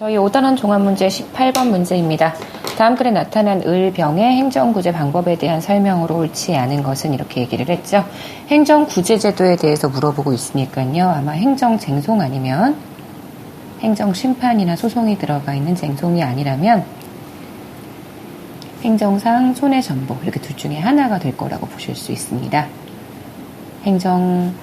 저희 5단원 종합문제 18번 문제입니다. 다음 글에 나타난 을병의 행정구제 방법에 대한 설명으로 옳지 않은 것은 이렇게 얘기를 했죠. 행정구제제도에 대해서 물어보고 있으니까요. 아마 행정쟁송 아니면 행정심판이나 소송이 들어가 있는 쟁송이 아니라면 행정상 손해전보 이렇게 둘 중에 하나가 될 거라고 보실 수 있습니다. 행정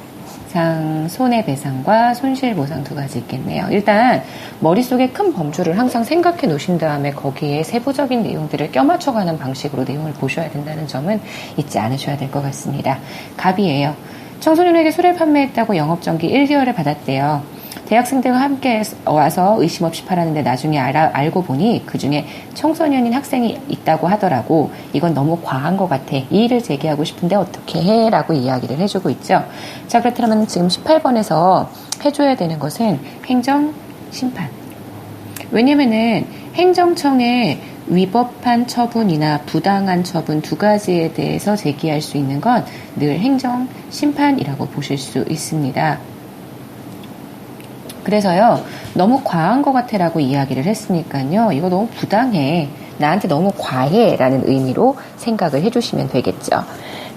상 손해배상과 손실보상 두 가지 있겠네요. 일단 머릿속에 큰 범주를 항상 생각해 놓으신 다음에 거기에 세부적인 내용들을 껴맞춰가는 방식으로 내용을 보셔야 된다는 점은 잊지 않으셔야 될 것 같습니다. 갑이에요. 청소년에게 술을 판매했다고 영업정기 1개월을 받았대요. 대학생들과 함께 와서 의심 없이 팔았는데 나중에 알아, 알고 보니 그 중에 청소년인 학생이 있다고 하더라고. 이건 너무 과한 것 같아. 이의를 제기하고 싶은데 어떻게 해? 라고 이야기를 해주고 있죠. 자, 그렇다면 지금 18번에서 해줘야 되는 것은 행정 심판. 왜냐면은 행정청에 위법한 처분이나 부당한 처분 두 가지에 대해서 제기할 수 있는 건 늘 행정 심판이라고 보실 수 있습니다. 그래서요, 너무 과한 것 같아라고 이야기를 했으니까요, 이거 너무 부당해. 나한테 너무 과해. 라는 의미로 생각을 해주시면 되겠죠.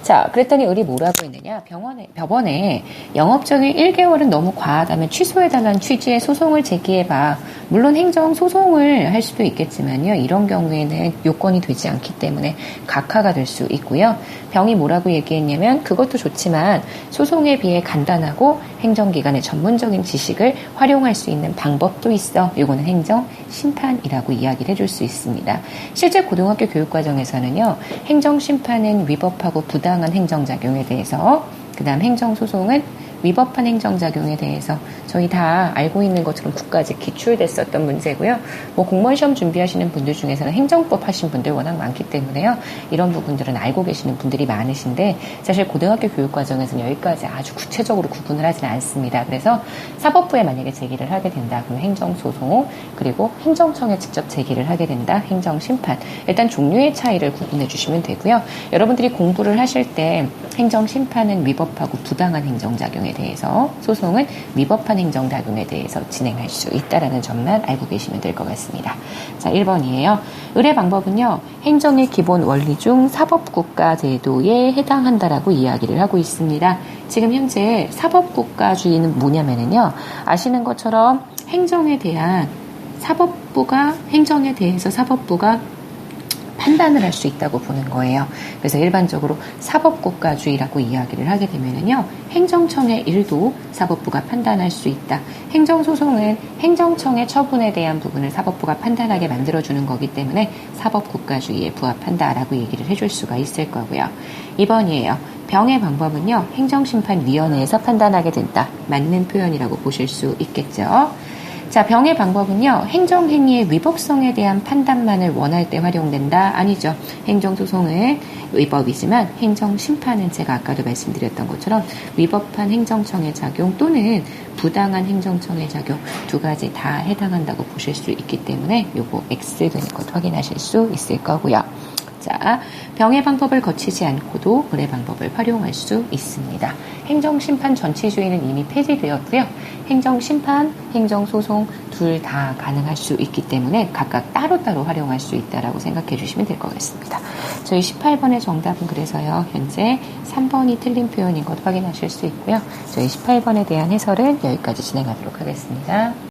자, 그랬더니 을이 뭐라고 했느냐? 병원에, 법원에 영업적인 1개월은 너무 과하다면 취소해달라는 취지의 소송을 제기해봐. 물론 행정 소송을 할 수도 있겠지만요. 이런 경우에는 요건이 되지 않기 때문에 각하가 될 수 있고요. 병이 뭐라고 얘기했냐면 그것도 좋지만 소송에 비해 간단하고 행정기관의 전문적인 지식을 활용할 수 있는 방법도 있어. 이거는 행정 심판이라고 이야기를 해줄 수 있습니다. 실제 고등학교 교육과정에서는요. 행정 심판은 위법하고 부 당한 행정작용에 대해서 그 다음 행정소송은 위법한 행정작용에 대해서 저희 다 알고 있는 것처럼 국가직 기출됐었던 문제고요. 뭐 공무원 시험 준비하시는 분들 중에서는 행정법 하신 분들 워낙 많기 때문에요. 이런 부분들은 알고 계시는 분들이 많으신데 사실 고등학교 교육 과정에서는 여기까지 아주 구체적으로 구분을 하지는 않습니다. 그래서 사법부에 만약에 제기를 하게 된다. 그러면 행정소송 그리고 행정청에 직접 제기를 하게 된다. 행정심판. 일단 종류의 차이를 구분해 주시면 되고요. 여러분들이 공부를 하실 때 행정심판은 위법하고 부당한 행정작용에 대해서 소송은 위법한 행정작용에 대해서 진행할 수 있다라는 점만 알고 계시면 될 것 같습니다. 자, 1번이에요. 의뢰 방법은요. 행정의 기본 원리 중 사법국가 제도에 해당한다라고 이야기를 하고 있습니다. 지금 현재 사법국가주의는 뭐냐면요. 아시는 것처럼 행정에 대한 사법부가 행정에 대해서 사법부가 판단을 할 수 있다고 보는 거예요. 그래서 일반적으로 사법국가주의라고 이야기를 하게 되면은요, 행정청의 일도 사법부가 판단할 수 있다. 행정소송은 행정청의 처분에 대한 부분을 사법부가 판단하게 만들어주는 거기 때문에 사법국가주의에 부합한다라고 얘기를 해줄 수가 있을 거고요. 2번이에요. 병의 방법은요, 행정심판위원회에서 판단하게 된다. 맞는 표현이라고 보실 수 있겠죠. 자, 병의 방법은요, 행정행위의 위법성에 대한 판단만을 원할 때 활용된다? 아니죠. 행정소송은 위법이지만 행정심판은 제가 아까도 말씀드렸던 것처럼 위법한 행정청의 작용 또는 부당한 행정청의 작용 두 가지 다 해당한다고 보실 수 있기 때문에 요거 X 되는 것 확인하실 수 있을 거고요. 자, 병의 방법을 거치지 않고도 의뢰 방법을 활용할 수 있습니다. 행정심판 전치주의는 이미 폐지되었고요. 행정심판, 행정소송 둘 다 가능할 수 있기 때문에 각각 따로따로 활용할 수 있다라고 생각해 주시면 될 것 같습니다. 저희 18번의 정답은 그래서요. 현재 3번이 틀린 표현인 것 확인하실 수 있고요. 저희 18번에 대한 해설은 여기까지 진행하도록 하겠습니다.